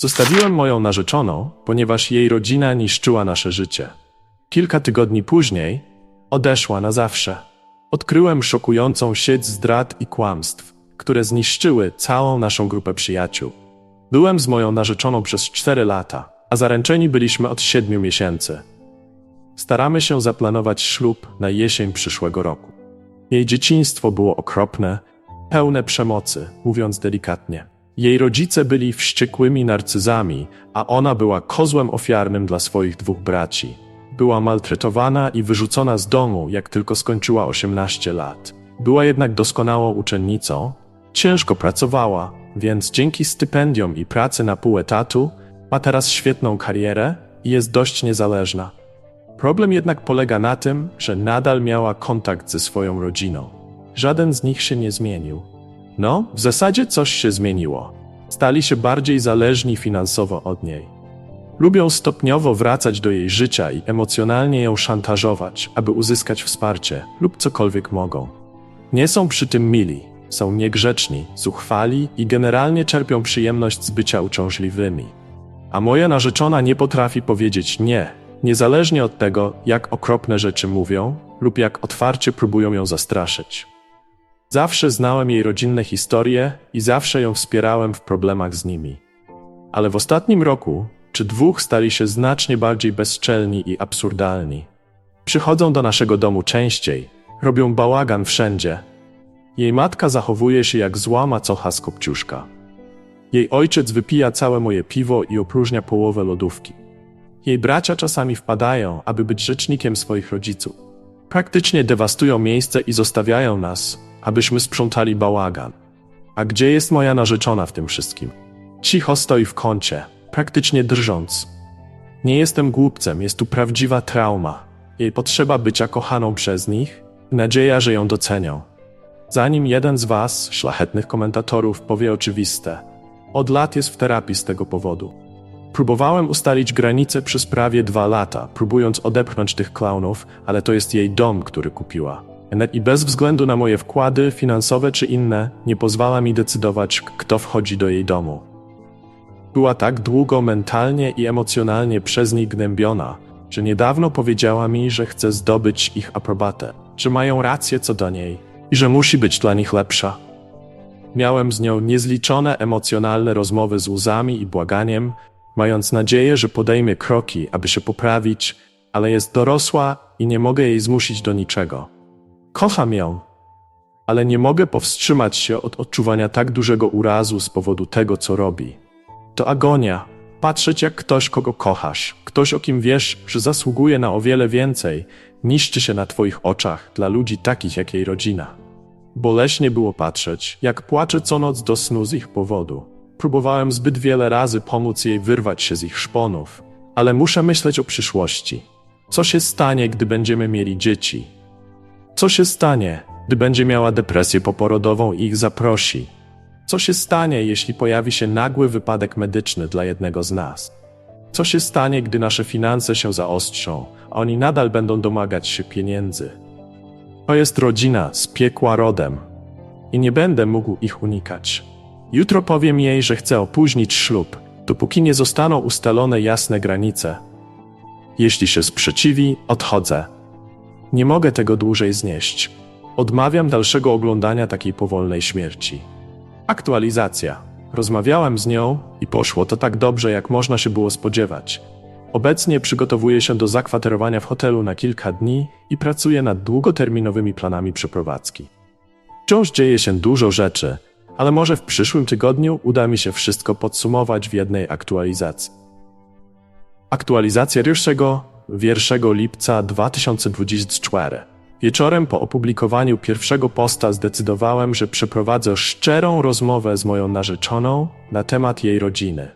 Zostawiłem moją narzeczoną, ponieważ jej rodzina niszczyła nasze życie. Kilka tygodni później odeszła na zawsze. Odkryłem szokującą sieć zdrad i kłamstw, które zniszczyły całą naszą grupę przyjaciół. Byłem z moją narzeczoną przez cztery lata, a zaręczeni byliśmy od siedmiu miesięcy. Staramy się zaplanować ślub na jesień przyszłego roku. Jej dzieciństwo było okropne, pełne przemocy, mówiąc delikatnie. Jej rodzice byli wściekłymi narcyzami, a ona była kozłem ofiarnym dla swoich dwóch braci. Była maltretowana i wyrzucona z domu, jak tylko skończyła 18 lat. Była jednak doskonałą uczennicą, ciężko pracowała, więc dzięki stypendiom i pracy na pół etatu ma teraz świetną karierę i jest dość niezależna. Problem jednak polega na tym, że nadal miała kontakt ze swoją rodziną. Żaden z nich się nie zmienił. No, w zasadzie coś się zmieniło. Stali się bardziej zależni finansowo od niej. Lubią stopniowo wracać do jej życia i emocjonalnie ją szantażować, aby uzyskać wsparcie lub cokolwiek mogą. Nie są przy tym mili, są niegrzeczni, zuchwali i generalnie czerpią przyjemność z bycia uciążliwymi. A moja narzeczona nie potrafi powiedzieć nie, niezależnie od tego, jak okropne rzeczy mówią lub jak otwarcie próbują ją zastraszyć. Zawsze znałem jej rodzinne historie i zawsze ją wspierałem w problemach z nimi. Ale w ostatnim roku czy dwóch stali się znacznie bardziej bezczelni i absurdalni. Przychodzą do naszego domu częściej, robią bałagan wszędzie. Jej matka zachowuje się jak zła macocha z kopciuszka. Jej ojciec wypija całe moje piwo i opróżnia połowę lodówki. Jej bracia czasami wpadają, aby być rzecznikiem swoich rodziców. Praktycznie dewastują miejsce i zostawiają nas, abyśmy sprzątali bałagan. A gdzie jest moja narzeczona w tym wszystkim? Cicho stoi w kącie, praktycznie drżąc. Nie jestem głupcem, jest tu prawdziwa trauma. Jej potrzeba bycia kochaną przez nich, nadzieja, że ją docenią. Zanim jeden z was, szlachetnych komentatorów, powie oczywiste, od lat jest w terapii z tego powodu. Próbowałem ustalić granice przez prawie dwa lata, próbując odepchnąć tych klaunów, ale to jest jej dom, który kupiła. I bez względu na moje wkłady finansowe czy inne, nie pozwala mi decydować, kto wchodzi do jej domu. Była tak długo mentalnie i emocjonalnie przez nich gnębiona, że niedawno powiedziała mi, że chce zdobyć ich aprobatę, że mają rację co do niej i że musi być dla nich lepsza. Miałem z nią niezliczone emocjonalne rozmowy z łzami i błaganiem, mając nadzieję, że podejmie kroki, aby się poprawić, ale jest dorosła i nie mogę jej zmusić do niczego. Kocham ją, ale nie mogę powstrzymać się od odczuwania tak dużego urazu z powodu tego, co robi. To agonia. Patrzeć, jak ktoś, kogo kochasz, ktoś, o kim wiesz, że zasługuje na o wiele więcej, niszczy się na twoich oczach dla ludzi takich jak jej rodzina. Boleśnie było patrzeć, jak płacze co noc do snu z ich powodu. Próbowałem zbyt wiele razy pomóc jej wyrwać się z ich szponów, ale muszę myśleć o przyszłości. Co się stanie, gdy będziemy mieli dzieci? Co się stanie, gdy będzie miała depresję poporodową i ich zaprosi? Co się stanie, jeśli pojawi się nagły wypadek medyczny dla jednego z nas? Co się stanie, gdy nasze finanse się zaostrzą, a oni nadal będą domagać się pieniędzy? To jest rodzina z piekła rodem i nie będę mógł ich unikać. Jutro powiem jej, że chcę opóźnić ślub, dopóki nie zostaną ustalone jasne granice. Jeśli się sprzeciwi, odchodzę. Nie mogę tego dłużej znieść. Odmawiam dalszego oglądania takiej powolnej śmierci. Aktualizacja. Rozmawiałem z nią i poszło to tak dobrze, jak można się było spodziewać. Obecnie przygotowuję się do zakwaterowania w hotelu na kilka dni i pracuję nad długoterminowymi planami przeprowadzki. Wciąż dzieje się dużo rzeczy, ale może w przyszłym tygodniu uda mi się wszystko podsumować w jednej aktualizacji. Aktualizacja 1 lipca 2024. Wieczorem po opublikowaniu pierwszego posta zdecydowałem, że przeprowadzę szczerą rozmowę z moją narzeczoną na temat jej rodziny.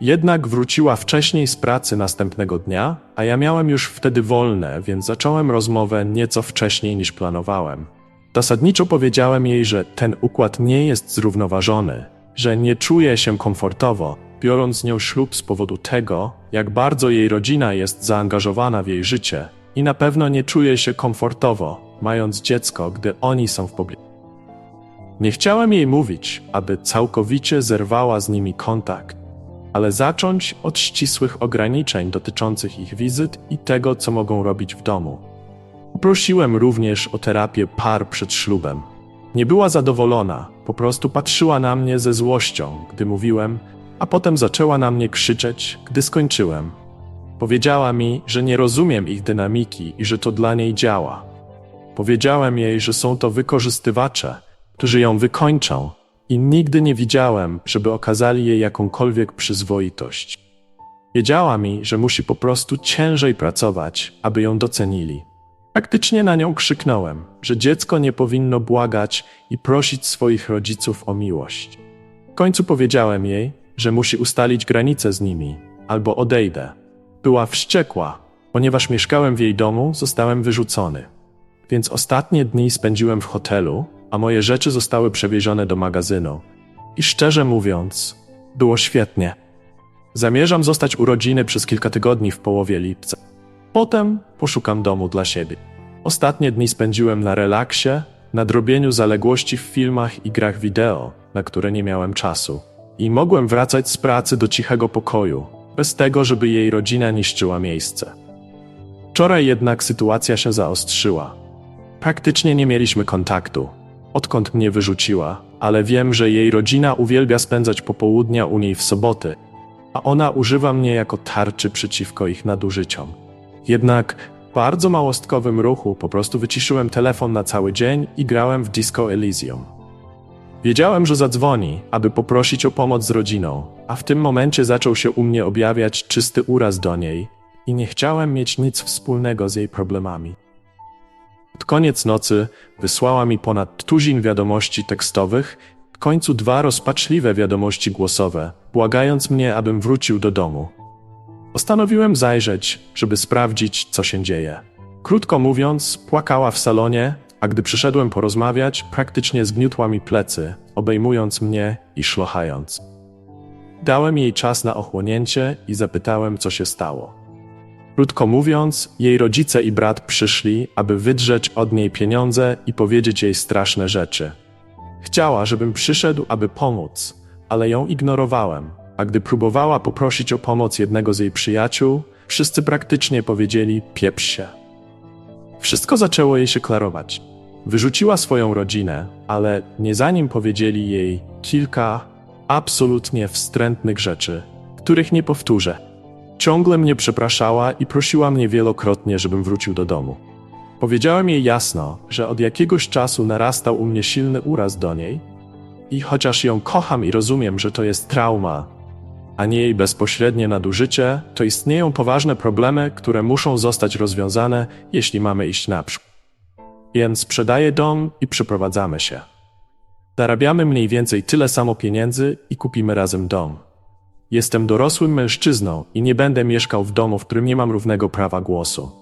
Jednak wróciła wcześniej z pracy następnego dnia, a ja miałem już wtedy wolne, więc zacząłem rozmowę nieco wcześniej niż planowałem. Zasadniczo powiedziałem jej, że ten układ nie jest zrównoważony, że nie czuję się komfortowo, biorąc z nią ślub z powodu tego, jak bardzo jej rodzina jest zaangażowana w jej życie i na pewno nie czuje się komfortowo, mając dziecko, gdy oni są w pobliżu. Nie chciałem jej mówić, aby całkowicie zerwała z nimi kontakt. ale zacząć od ścisłych ograniczeń dotyczących ich wizyt i tego, co mogą robić w domu. Prosiłem również o terapię par przed ślubem. Nie była zadowolona, po prostu patrzyła na mnie ze złością, gdy mówiłem, a potem zaczęła na mnie krzyczeć, gdy skończyłem. Powiedziała mi, że nie rozumiem ich dynamiki i że to dla niej działa. Powiedziałem jej, że są to wykorzystywacze, którzy ją wykończą, i nigdy nie widziałem, żeby okazali jej jakąkolwiek przyzwoitość. Wiedziała mi, że musi po prostu ciężej pracować, aby ją docenili. Praktycznie na nią krzyknąłem, że dziecko nie powinno błagać i prosić swoich rodziców o miłość. W końcu powiedziałem jej, że musi ustalić granice z nimi, albo odejdę. Była wściekła, ponieważ mieszkałem w jej domu, zostałem wyrzucony. Więc ostatnie dni spędziłem w hotelu, a moje rzeczy zostały przewiezione do magazynu. I szczerze mówiąc, było świetnie. Zamierzam zostać u rodziny przez kilka tygodni w połowie lipca. Potem poszukam domu dla siebie. Ostatnie dni spędziłem na relaksie, nadrobieniu zaległości w filmach i grach wideo, na które nie miałem czasu. I mogłem wracać z pracy do cichego pokoju, bez tego, żeby jej rodzina niszczyła miejsce. Wczoraj jednak sytuacja się zaostrzyła. Praktycznie nie mieliśmy kontaktu, odkąd mnie wyrzuciła, ale wiem, że jej rodzina uwielbia spędzać popołudnia u niej w soboty, a ona używa mnie jako tarczy przeciwko ich nadużyciom. Jednak w bardzo małostkowym ruchu po prostu wyciszyłem telefon na cały dzień i grałem w Disco Elysium. Wiedziałem, że zadzwoni, aby poprosić o pomoc z rodziną, a w tym momencie zaczął się u mnie objawiać czysty uraz do niej i nie chciałem mieć nic wspólnego z jej problemami. Pod koniec nocy wysłała mi ponad tuzin wiadomości tekstowych, w końcu dwa rozpaczliwe wiadomości głosowe, błagając mnie, abym wrócił do domu. Postanowiłem zajrzeć, żeby sprawdzić, co się dzieje. Krótko mówiąc, płakała w salonie, a gdy przyszedłem porozmawiać, praktycznie zgniótła mi plecy, obejmując mnie i szlochając. Dałem jej czas na ochłonięcie i zapytałem, co się stało. Krótko mówiąc, jej rodzice i brat przyszli, aby wydrzeć od niej pieniądze i powiedzieć jej straszne rzeczy. Chciała, żebym przyszedł, aby pomóc, ale ją ignorowałem, a gdy próbowała poprosić o pomoc jednego z jej przyjaciół, wszyscy praktycznie powiedzieli: pieprz się. Wszystko zaczęło jej się klarować. Wyrzuciła swoją rodzinę, ale nie zanim powiedzieli jej kilka absolutnie wstrętnych rzeczy, których nie powtórzę. Ciągle mnie przepraszała i prosiła mnie wielokrotnie, żebym wrócił do domu. Powiedziałem jej jasno, że od jakiegoś czasu narastał u mnie silny uraz do niej i chociaż ją kocham i rozumiem, że to jest trauma, a nie jej bezpośrednie nadużycie, to istnieją poważne problemy, które muszą zostać rozwiązane, jeśli mamy iść naprzód. Więc sprzedaję dom i przeprowadzamy się. Zarabiamy mniej więcej tyle samo pieniędzy i kupimy razem dom. Jestem dorosłym mężczyzną i nie będę mieszkał w domu, w którym nie mam równego prawa głosu.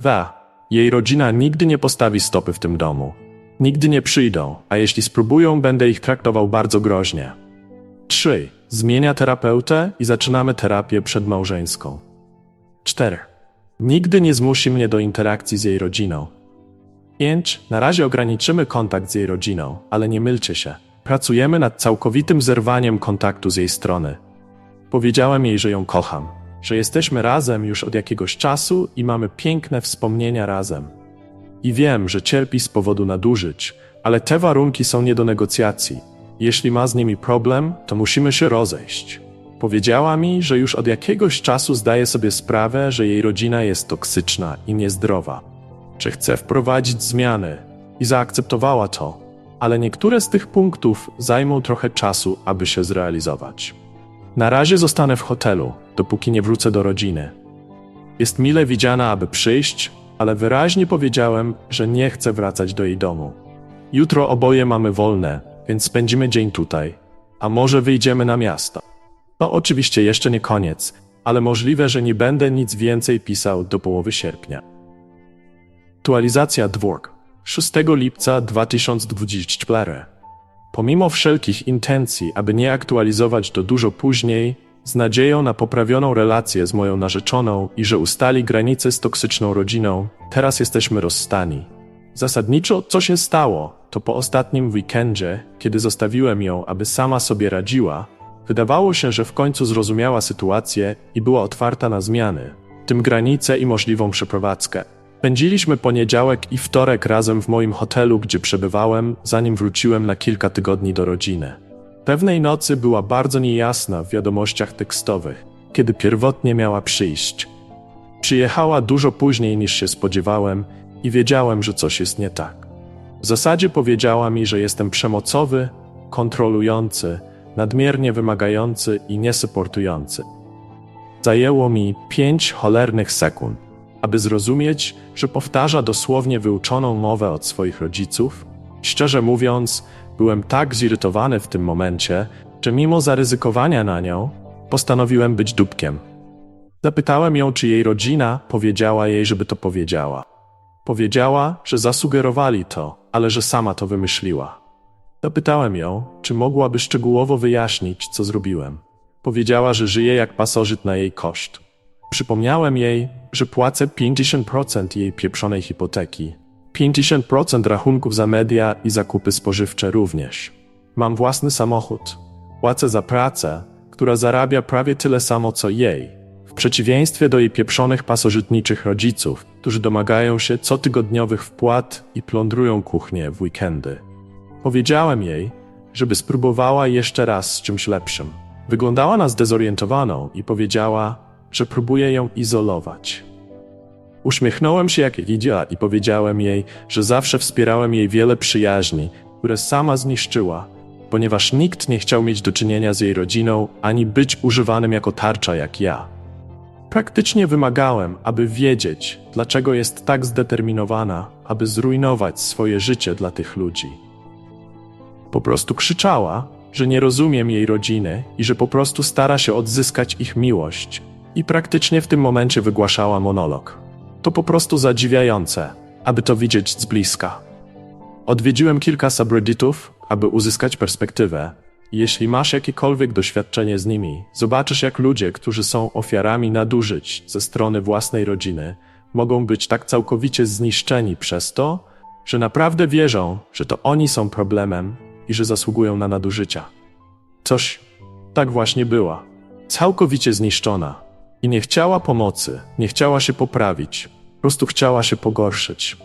2. Jej rodzina nigdy nie postawi stopy w tym domu. Nigdy nie przyjdą, a jeśli spróbują, będę ich traktował bardzo groźnie. 3. Zmienia terapeutę i zaczynamy terapię przedmałżeńską. 4. Nigdy nie zmusi mnie do interakcji z jej rodziną. 5. Na razie ograniczymy kontakt z jej rodziną, ale nie mylcie się. Pracujemy nad całkowitym zerwaniem kontaktu z jej strony. Powiedziałem jej, że ją kocham, że jesteśmy razem już od jakiegoś czasu i mamy piękne wspomnienia razem. I wiem, że cierpi z powodu nadużyć, ale te warunki są nie do negocjacji. Jeśli ma z nimi problem, to musimy się rozejść. Powiedziała mi, że już od jakiegoś czasu zdaje sobie sprawę, że jej rodzina jest toksyczna i niezdrowa, że chce wprowadzić zmiany i zaakceptowała to ale niektóre z tych punktów zajmą trochę czasu, aby się zrealizować. Na razie zostanę w hotelu, dopóki nie wrócę do rodziny. Jest mile widziana, aby przyjść, ale wyraźnie powiedziałem, że nie chcę wracać do jej domu. Jutro oboje mamy wolne, więc spędzimy dzień tutaj, a może wyjdziemy na miasto. To oczywiście jeszcze nie koniec, ale możliwe, że nie będę nic więcej pisał do połowy sierpnia. Aktualizacja Dwork 6 lipca 2024. Pomimo wszelkich intencji, aby nie aktualizować to dużo później, z nadzieją na poprawioną relację z moją narzeczoną i że ustali granice z toksyczną rodziną, teraz jesteśmy rozstani. Zasadniczo, co się stało, to po ostatnim weekendzie, kiedy zostawiłem ją, aby sama sobie radziła, Wydawało się, że w końcu zrozumiała sytuację i była otwarta na zmiany, tym granice i możliwą przeprowadzkę. Spędziliśmy poniedziałek i wtorek razem w moim hotelu, gdzie przebywałem, zanim wróciłem na kilka tygodni do rodziny. Pewnej nocy była bardzo niejasna w wiadomościach tekstowych, kiedy pierwotnie miała przyjść. Przyjechała dużo później niż się spodziewałem i wiedziałem, że coś jest nie tak. W zasadzie powiedziała mi, że jestem przemocowy, kontrolujący, nadmiernie wymagający i niesuportujący. Zajęło mi pięć cholernych sekund, aby zrozumieć, że powtarza dosłownie wyuczoną mowę od swoich rodziców. Szczerze mówiąc, byłem tak zirytowany w tym momencie, że mimo zaryzykowania na nią, postanowiłem być dupkiem. Zapytałem ją, czy jej rodzina powiedziała jej, żeby to powiedziała. Powiedziała, że zasugerowali to, ale że sama to wymyśliła. Zapytałem ją, czy mogłaby szczegółowo wyjaśnić, co zrobiłem. Powiedziała, że żyje jak pasożyt na jej koszt. Przypomniałem jej, że płacę 50% jej pieprzonej hipoteki, 50% rachunków za media i zakupy spożywcze również. Mam własny samochód. Płacę za pracę, która zarabia prawie tyle samo co jej. W przeciwieństwie do jej pieprzonych pasożytniczych rodziców, którzy domagają się cotygodniowych wpłat i plądrują kuchnię w weekendy. Powiedziałem jej, żeby spróbowała jeszcze raz z czymś lepszym. Wyglądała na zdezorientowaną i powiedziała, że próbuje ją izolować. Uśmiechnąłem się jak widziała i powiedziałem jej, że zawsze wspierałem jej wiele przyjaźni, które sama zniszczyła, ponieważ nikt nie chciał mieć do czynienia z jej rodziną ani być używanym jako tarcza jak ja. Praktycznie wymagałem, aby wiedzieć, dlaczego jest tak zdeterminowana, aby zrujnować swoje życie dla tych ludzi. Po prostu krzyczała, że nie rozumiem jej rodziny i że po prostu stara się odzyskać ich miłość. I praktycznie w tym momencie wygłaszała monolog. To po prostu zadziwiające, aby to widzieć z bliska. Odwiedziłem kilka subredditów, aby uzyskać perspektywę. Jeśli masz jakiekolwiek doświadczenie z nimi, zobaczysz jak ludzie, którzy są ofiarami nadużyć ze strony własnej rodziny, mogą być tak całkowicie zniszczeni przez to, że naprawdę wierzą, że to oni są problemem i że zasługują na nadużycia. Coś tak właśnie była. Całkowicie zniszczona. I nie chciała pomocy, nie chciała się poprawić, po prostu chciała się pogorszyć.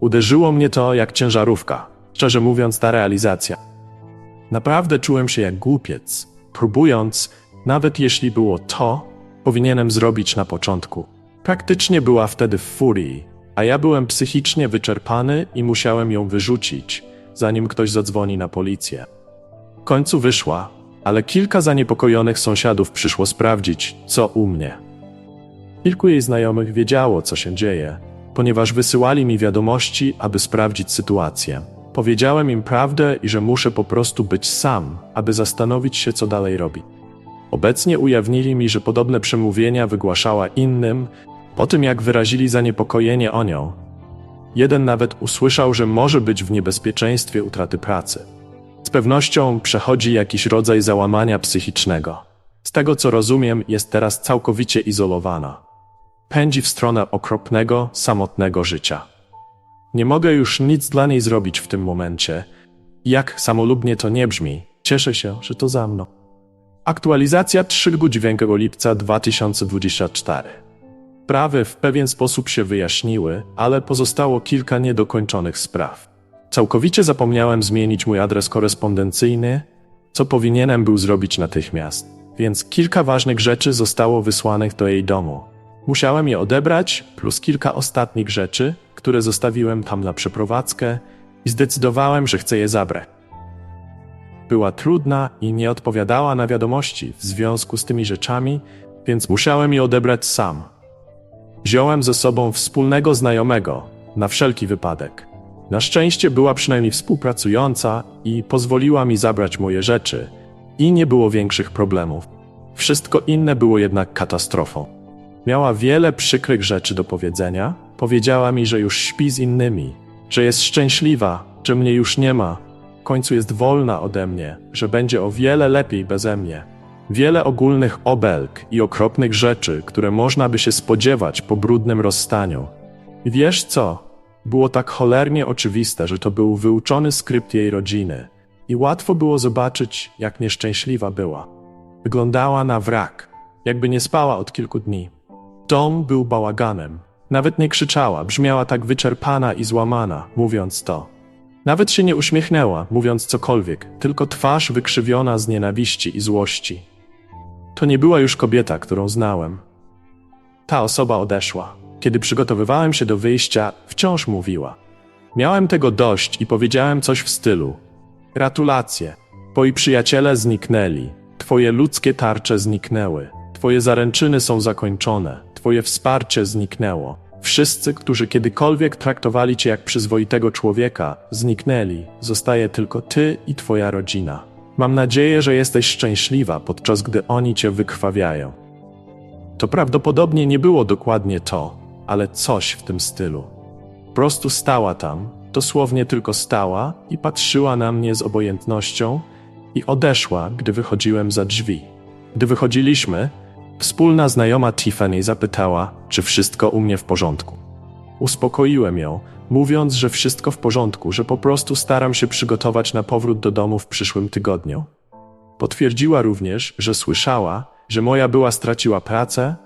Uderzyło mnie to jak ciężarówka, szczerze mówiąc, ta realizacja. Naprawdę czułem się jak głupiec, próbując, nawet jeśli było to, powinienem zrobić na początku. Praktycznie była wtedy w furii, a ja byłem psychicznie wyczerpany i musiałem ją wyrzucić, zanim ktoś zadzwoni na policję. W końcu wyszła, ale kilka zaniepokojonych sąsiadów przyszło sprawdzić, co u mnie. Kilku jej znajomych wiedziało, co się dzieje, ponieważ wysyłali mi wiadomości, aby sprawdzić sytuację. Powiedziałem im prawdę i że muszę po prostu być sam, aby zastanowić się, co dalej robi. Obecnie ujawnili mi, że podobne przemówienia wygłaszała innym, po tym jak wyrazili zaniepokojenie o nią. Jeden nawet usłyszał, że może być w niebezpieczeństwie utraty pracy. Z pewnością przechodzi jakiś rodzaj załamania psychicznego. Z tego co rozumiem, jest teraz całkowicie izolowana. Pędzi w stronę okropnego, samotnego życia. Nie mogę już nic dla niej zrobić w tym momencie. Jak samolubnie to nie brzmi, cieszę się, że to za mną. Aktualizacja 3 lipca 2024. Sprawy w pewien sposób się wyjaśniły, ale pozostało kilka niedokończonych spraw. Całkowicie zapomniałem zmienić mój adres korespondencyjny, co powinienem był zrobić natychmiast, więc kilka ważnych rzeczy zostało wysłanych do jej domu. Musiałem je odebrać, plus kilka ostatnich rzeczy, które zostawiłem tam na przeprowadzkę i zdecydowałem, że chcę je zabrać. Była trudna i nie odpowiadała na wiadomości w związku z tymi rzeczami, więc musiałem je odebrać sam. Wziąłem ze sobą wspólnego znajomego, na wszelki wypadek. Na szczęście była przynajmniej współpracująca i pozwoliła mi zabrać moje rzeczy, i nie było większych problemów. Wszystko inne było jednak katastrofą. Miała wiele przykrych rzeczy do powiedzenia. Powiedziała mi, że już śpi z innymi, że jest szczęśliwa, że mnie już nie ma. W końcu jest wolna ode mnie, że będzie o wiele lepiej beze mnie. Wiele ogólnych obelg i okropnych rzeczy, które można by się spodziewać po brudnym rozstaniu. I wiesz co? Było tak cholernie oczywiste, że to był wyuczony skrypt jej rodziny. I łatwo było zobaczyć, jak nieszczęśliwa była. Wyglądała na wrak, jakby nie spała od kilku dni. Dom był bałaganem. Nawet nie krzyczała, brzmiała tak wyczerpana i złamana, mówiąc to. Nawet się nie uśmiechnęła, mówiąc cokolwiek, tylko twarz wykrzywiona z nienawiści i złości. To nie była już kobieta, którą znałem. Ta osoba odeszła. Kiedy przygotowywałem się do wyjścia, wciąż mówiła. Miałem tego dość i powiedziałem coś w stylu: Gratulacje, twoi przyjaciele zniknęli, twoje ludzkie tarcze zniknęły, twoje zaręczyny są zakończone, twoje wsparcie zniknęło. Wszyscy, którzy kiedykolwiek traktowali cię jak przyzwoitego człowieka, zniknęli. Zostaje tylko ty i twoja rodzina. Mam nadzieję, że jesteś szczęśliwa, podczas gdy oni cię wykrwawiają. To prawdopodobnie nie było dokładnie to, ale coś w tym stylu. Po prostu stała tam, dosłownie tylko stała i patrzyła na mnie z obojętnością i odeszła, gdy wychodziłem za drzwi. Gdy wychodziliśmy, wspólna znajoma Tiffany zapytała, czy wszystko u mnie w porządku. Uspokoiłem ją, mówiąc, że wszystko w porządku, że po prostu staram się przygotować na powrót do domu w przyszłym tygodniu. Potwierdziła również, że słyszała, że moja była straciła pracę,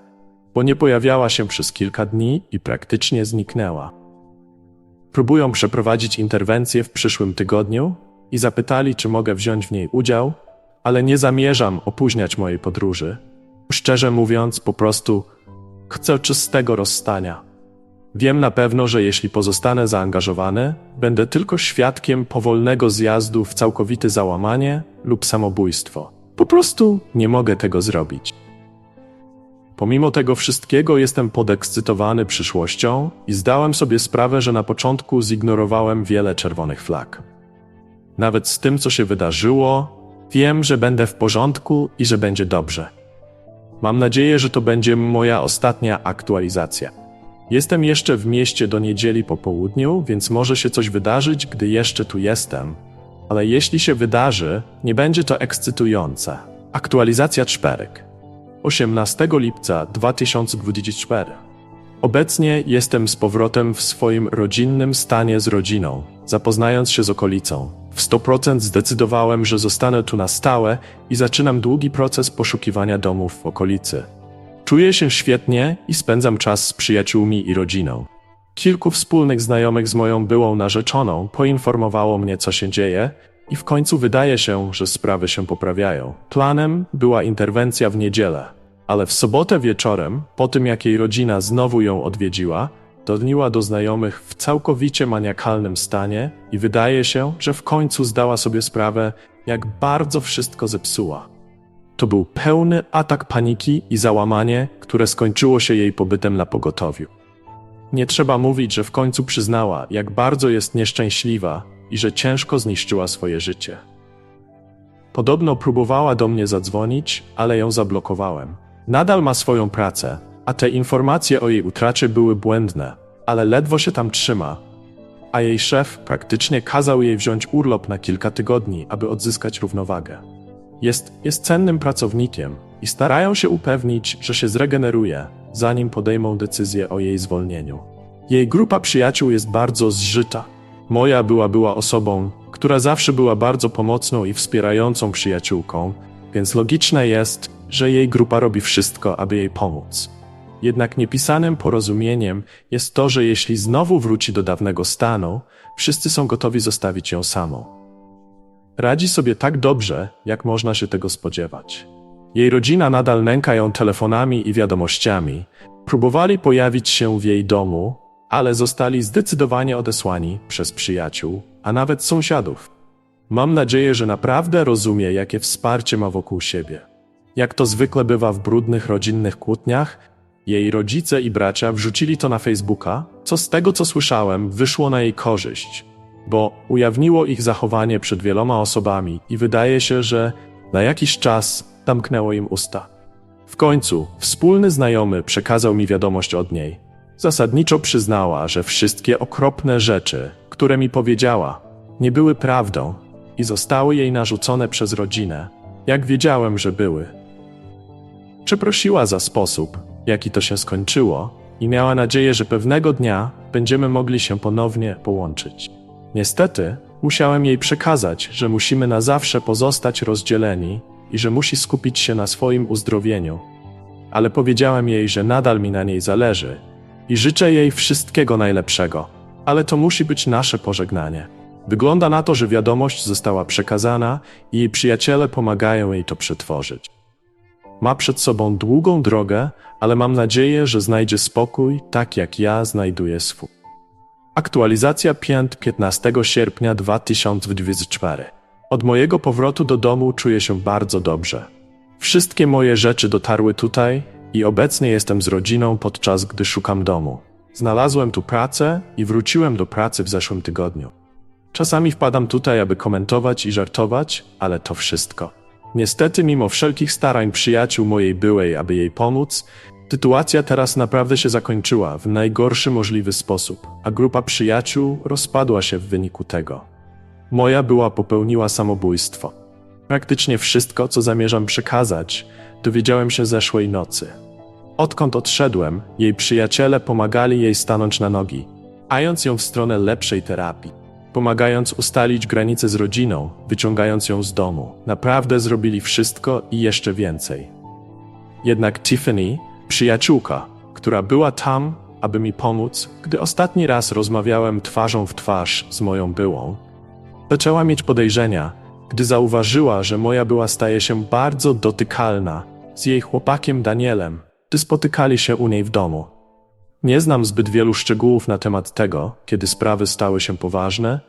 bo nie pojawiała się przez kilka dni i praktycznie zniknęła. Próbują przeprowadzić interwencję w przyszłym tygodniu i zapytali, czy mogę wziąć w niej udział, ale nie zamierzam opóźniać mojej podróży. Szczerze mówiąc, po prostu chcę czystego rozstania. Wiem na pewno, że jeśli pozostanę zaangażowany, będę tylko świadkiem powolnego zjazdu w całkowite załamanie lub samobójstwo. Po prostu nie mogę tego zrobić. Pomimo tego wszystkiego jestem podekscytowany przyszłością i zdałem sobie sprawę, że na początku zignorowałem wiele czerwonych flag. Nawet z tym, co się wydarzyło, wiem, że będę w porządku i że będzie dobrze. Mam nadzieję, że to będzie moja ostatnia aktualizacja. Jestem jeszcze w mieście do niedzieli po południu, więc może się coś wydarzyć, gdy jeszcze tu jestem. Ale jeśli się wydarzy, nie będzie to ekscytujące. Aktualizacja czperek. 18 lipca 2024. Obecnie jestem z powrotem w swoim rodzinnym stanie z rodziną, zapoznając się z okolicą. W 100% zdecydowałem, że zostanę tu na stałe i zaczynam długi proces poszukiwania domów w okolicy. Czuję się świetnie i spędzam czas z przyjaciółmi i rodziną. Kilku wspólnych znajomych z moją byłą narzeczoną poinformowało mnie, co się dzieje, i w końcu wydaje się, że sprawy się poprawiają. Planem była interwencja w niedzielę, ale w sobotę wieczorem, po tym jak jej rodzina znowu ją odwiedziła, doniła do znajomych w całkowicie maniakalnym stanie i wydaje się, że w końcu zdała sobie sprawę, jak bardzo wszystko zepsuła. To był pełny atak paniki i załamanie, które skończyło się jej pobytem na pogotowiu. Nie trzeba mówić, że w końcu przyznała, jak bardzo jest nieszczęśliwa i że ciężko zniszczyła swoje życie. Podobno próbowała do mnie zadzwonić, ale ją zablokowałem. Nadal ma swoją pracę, a te informacje o jej utracie były błędne, ale ledwo się tam trzyma. A jej szef praktycznie kazał jej wziąć urlop na kilka tygodni, aby odzyskać równowagę. Jest, jest cennym pracownikiem i starają się upewnić, że się zregeneruje, zanim podejmą decyzję o jej zwolnieniu. Jej grupa przyjaciół jest bardzo zżyta. Moja była była osobą, która zawsze była bardzo pomocną i wspierającą przyjaciółką, więc logiczne jest, że jej grupa robi wszystko, aby jej pomóc. Jednak niepisanym porozumieniem jest to, że jeśli znowu wróci do dawnego stanu, wszyscy są gotowi zostawić ją samą. Radzi sobie tak dobrze, jak można się tego spodziewać. Jej rodzina nadal nęka ją telefonami i wiadomościami. Próbowali pojawić się w jej domu, ale zostali zdecydowanie odesłani przez przyjaciół, a nawet sąsiadów. Mam nadzieję, że naprawdę rozumie, jakie wsparcie ma wokół siebie. Jak to zwykle bywa w brudnych rodzinnych kłótniach, jej rodzice i bracia wrzucili to na Facebooka, co z tego co słyszałem, wyszło na jej korzyść, bo ujawniło ich zachowanie przed wieloma osobami i wydaje się, że na jakiś czas zamknęło im usta. W końcu wspólny znajomy przekazał mi wiadomość od niej. Zasadniczo przyznała, że wszystkie okropne rzeczy, które mi powiedziała, nie były prawdą i zostały jej narzucone przez rodzinę, jak wiedziałem, że były. Przeprosiła za sposób, jaki to się skończyło i miała nadzieję, że pewnego dnia będziemy mogli się ponownie połączyć. Niestety, musiałem jej przekazać, że musimy na zawsze pozostać rozdzieleni i że musi skupić się na swoim uzdrowieniu. Ale powiedziałem jej, że nadal mi na niej zależy i życzę jej wszystkiego najlepszego, ale to musi być nasze pożegnanie. Wygląda na to, że wiadomość została przekazana i jej przyjaciele pomagają jej to przetworzyć. Ma przed sobą długą drogę, ale mam nadzieję, że znajdzie spokój, tak jak ja znajduję swój. Aktualizacja pięt 15 sierpnia 2024. Od mojego powrotu do domu czuję się bardzo dobrze. Wszystkie moje rzeczy dotarły tutaj i obecnie jestem z rodziną podczas gdy szukam domu. Znalazłem tu pracę i wróciłem do pracy w zeszłym tygodniu. Czasami wpadam tutaj, aby komentować i żartować, ale to wszystko. Niestety, mimo wszelkich starań przyjaciół mojej byłej, aby jej pomóc, sytuacja teraz naprawdę się zakończyła w najgorszy możliwy sposób, a grupa przyjaciół rozpadła się w wyniku tego. Moja była popełniła samobójstwo. Praktycznie wszystko, co zamierzam przekazać, dowiedziałem się zeszłej nocy. Odkąd odszedłem, jej przyjaciele pomagali jej stanąć na nogi, ając ją w stronę lepszej terapii. Pomagając ustalić granice z rodziną, wyciągając ją z domu. Naprawdę zrobili wszystko i jeszcze więcej. Jednak Tiffany, przyjaciółka, która była tam, aby mi pomóc, gdy ostatni raz rozmawiałem twarzą w twarz z moją byłą, zaczęła mieć podejrzenia, gdy zauważyła, że moja była staje się bardzo dotykalna z jej chłopakiem Danielem, gdy spotykali się u niej w domu. Nie znam zbyt wielu szczegółów na temat tego, kiedy sprawy stały się poważne,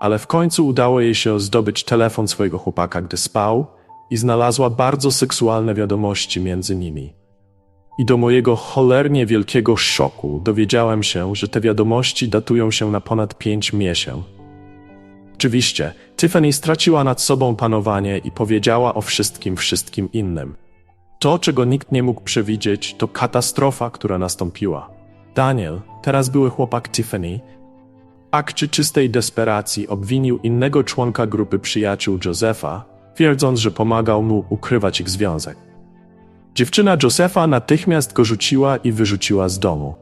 ale w końcu udało jej się zdobyć telefon swojego chłopaka, gdy spał i znalazła bardzo seksualne wiadomości między nimi. I do mojego cholernie wielkiego szoku dowiedziałem się, że te wiadomości datują się na ponad pięć miesięcy. Oczywiście, Tiffany straciła nad sobą panowanie i powiedziała o wszystkim wszystkim innym. To, czego nikt nie mógł przewidzieć, to katastrofa, która nastąpiła. Daniel, teraz były chłopak Tiffany, akcie czystej desperacji obwinił innego członka grupy przyjaciół Josefa, twierdząc, że pomagał mu ukrywać ich związek. Dziewczyna Josefa natychmiast go rzuciła i wyrzuciła z domu.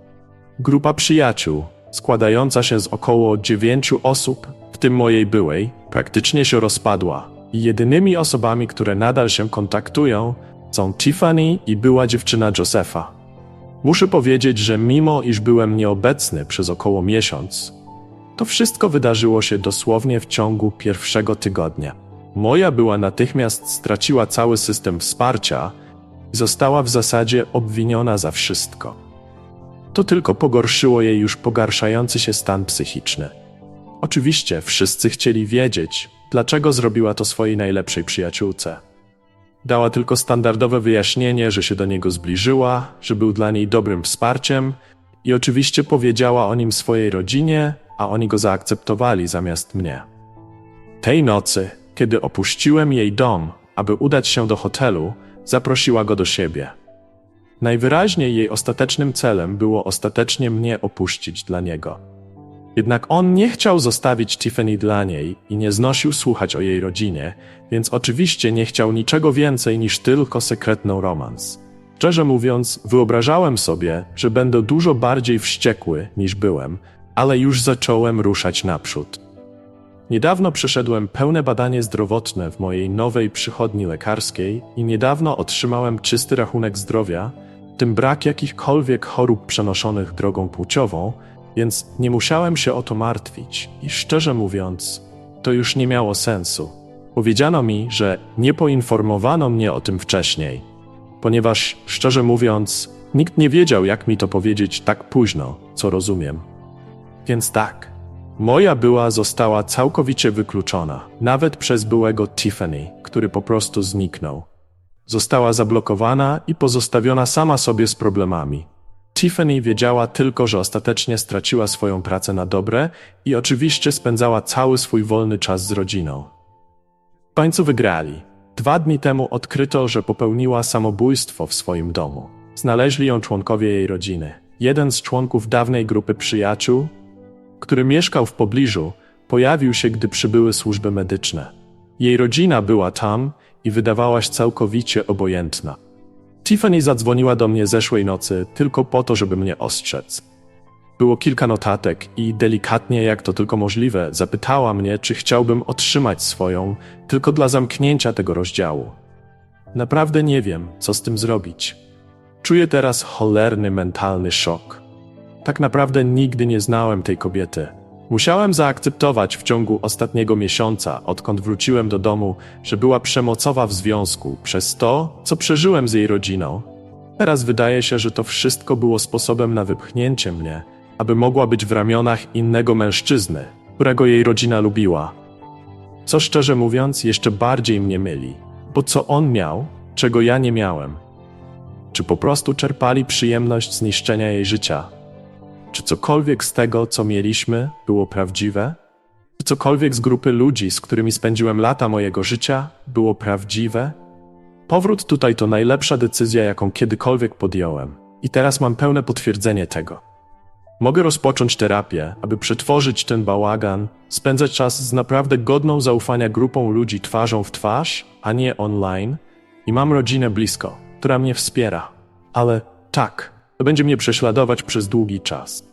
Grupa przyjaciół, składająca się z około dziewięciu osób, w tym mojej byłej, praktycznie się rozpadła. I jedynymi osobami, które nadal się kontaktują, są Tiffany i była dziewczyna Josefa. Muszę powiedzieć, że mimo iż byłem nieobecny przez około miesiąc, to wszystko wydarzyło się dosłownie w ciągu pierwszego tygodnia. Moja była natychmiast straciła cały system wsparcia i została w zasadzie obwiniona za wszystko. To tylko pogorszyło jej już pogarszający się stan psychiczny. Oczywiście wszyscy chcieli wiedzieć, dlaczego zrobiła to swojej najlepszej przyjaciółce. Dała tylko standardowe wyjaśnienie, że się do niego zbliżyła, że był dla niej dobrym wsparciem i oczywiście powiedziała o nim swojej rodzinie, a oni go zaakceptowali zamiast mnie. Tej nocy, kiedy opuściłem jej dom, aby udać się do hotelu, zaprosiła go do siebie. Najwyraźniej jej ostatecznym celem było ostatecznie mnie opuścić dla niego. Jednak on nie chciał zostawić Tiffany dla niej i nie znosił słuchać o jej rodzinie, więc oczywiście nie chciał niczego więcej niż tylko sekretną romans. Szczerze mówiąc, wyobrażałem sobie, że będę dużo bardziej wściekły niż byłem, ale już zacząłem ruszać naprzód. Niedawno przeszedłem pełne badanie zdrowotne w mojej nowej przychodni lekarskiej i niedawno otrzymałem czysty rachunek zdrowia, tym brak jakichkolwiek chorób przenoszonych drogą płciową, więc nie musiałem się o to martwić i szczerze mówiąc, to już nie miało sensu. Powiedziano mi, że nie poinformowano mnie o tym wcześniej, ponieważ szczerze mówiąc, nikt nie wiedział, jak mi to powiedzieć tak późno, co rozumiem. Więc tak, moja była została całkowicie wykluczona, nawet przez byłego Tiffany, który po prostu zniknął. Została zablokowana i pozostawiona sama sobie z problemami. Tiffany wiedziała tylko, że ostatecznie straciła swoją pracę na dobre i oczywiście spędzała cały swój wolny czas z rodziną. W końcu wygrali. Dwa dni temu odkryto, że popełniła samobójstwo w swoim domu. Znaleźli ją członkowie jej rodziny. Jeden z członków dawnej grupy przyjaciół, który mieszkał w pobliżu, pojawił się, gdy przybyły służby medyczne. Jej rodzina była tam i wydawała się całkowicie obojętna. Tiffany zadzwoniła do mnie zeszłej nocy tylko po to, żeby mnie ostrzec. Było kilka notatek i delikatnie, jak to tylko możliwe, zapytała mnie, czy chciałbym otrzymać swoją, tylko dla zamknięcia tego rozdziału. Naprawdę nie wiem, co z tym zrobić. Czuję teraz cholerny mentalny szok. Tak naprawdę nigdy nie znałem tej kobiety. Musiałem zaakceptować w ciągu ostatniego miesiąca, odkąd wróciłem do domu, że była przemocowa w związku przez to, co przeżyłem z jej rodziną. Teraz wydaje się, że to wszystko było sposobem na wypchnięcie mnie, aby mogła być w ramionach innego mężczyzny, którego jej rodzina lubiła. Co szczerze mówiąc, jeszcze bardziej mnie myli, bo co on miał, czego ja nie miałem? Czy po prostu czerpali przyjemność z niszczenia jej życia? Czy cokolwiek z tego, co mieliśmy, było prawdziwe? Czy cokolwiek z grupy ludzi, z którymi spędziłem lata mojego życia, było prawdziwe? Powrót tutaj to najlepsza decyzja, jaką kiedykolwiek podjąłem, i teraz mam pełne potwierdzenie tego. Mogę rozpocząć terapię, aby przetworzyć ten bałagan, spędzać czas z naprawdę godną zaufania grupą ludzi twarzą w twarz, a nie online, i mam rodzinę blisko, która mnie wspiera. Ale tak, będzie mnie prześladować przez długi czas.